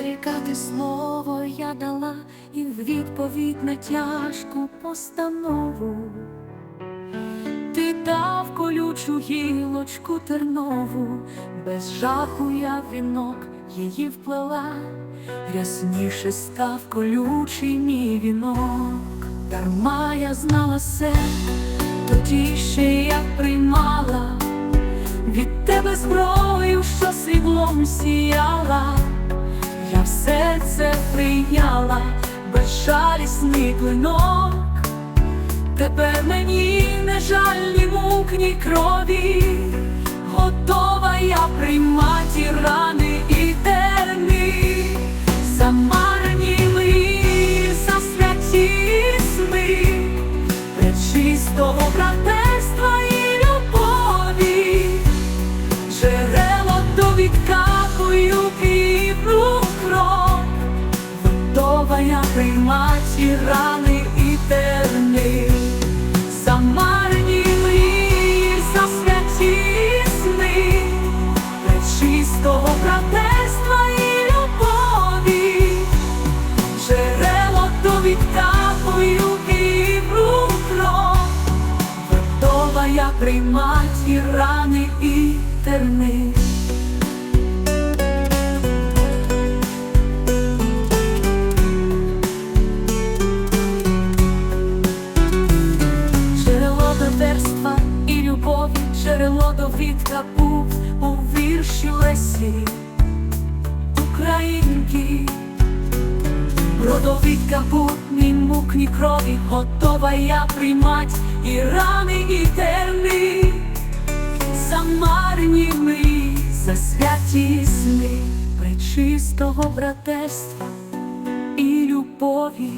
оберігати слово я дала і в відповідь на тяжку постанову. Ти дав колючу гілочку тернову, без жаху я вінок її вплела, рясніше став колючий мій вінок, дарма я знала все, тоді ще я приймала. Від тебе зброю, що світлом сіяла, я все це прийняла, безжалісний клинок. Тепер мені не жаль ні мук, ні крові, готова я приймати рани я приймати рани і терни, замарені мрії за святі сни, пречистого братерства і любові, джерело до відкапую півну кров, готова я приймати рани і терни. Джерело довідка був у вірші Лесі Українки. Родовідка був ні мук, ні крові, готова я приймать і рани, і терни, замарені мрії, за святі сни, пречистого братерства і любові.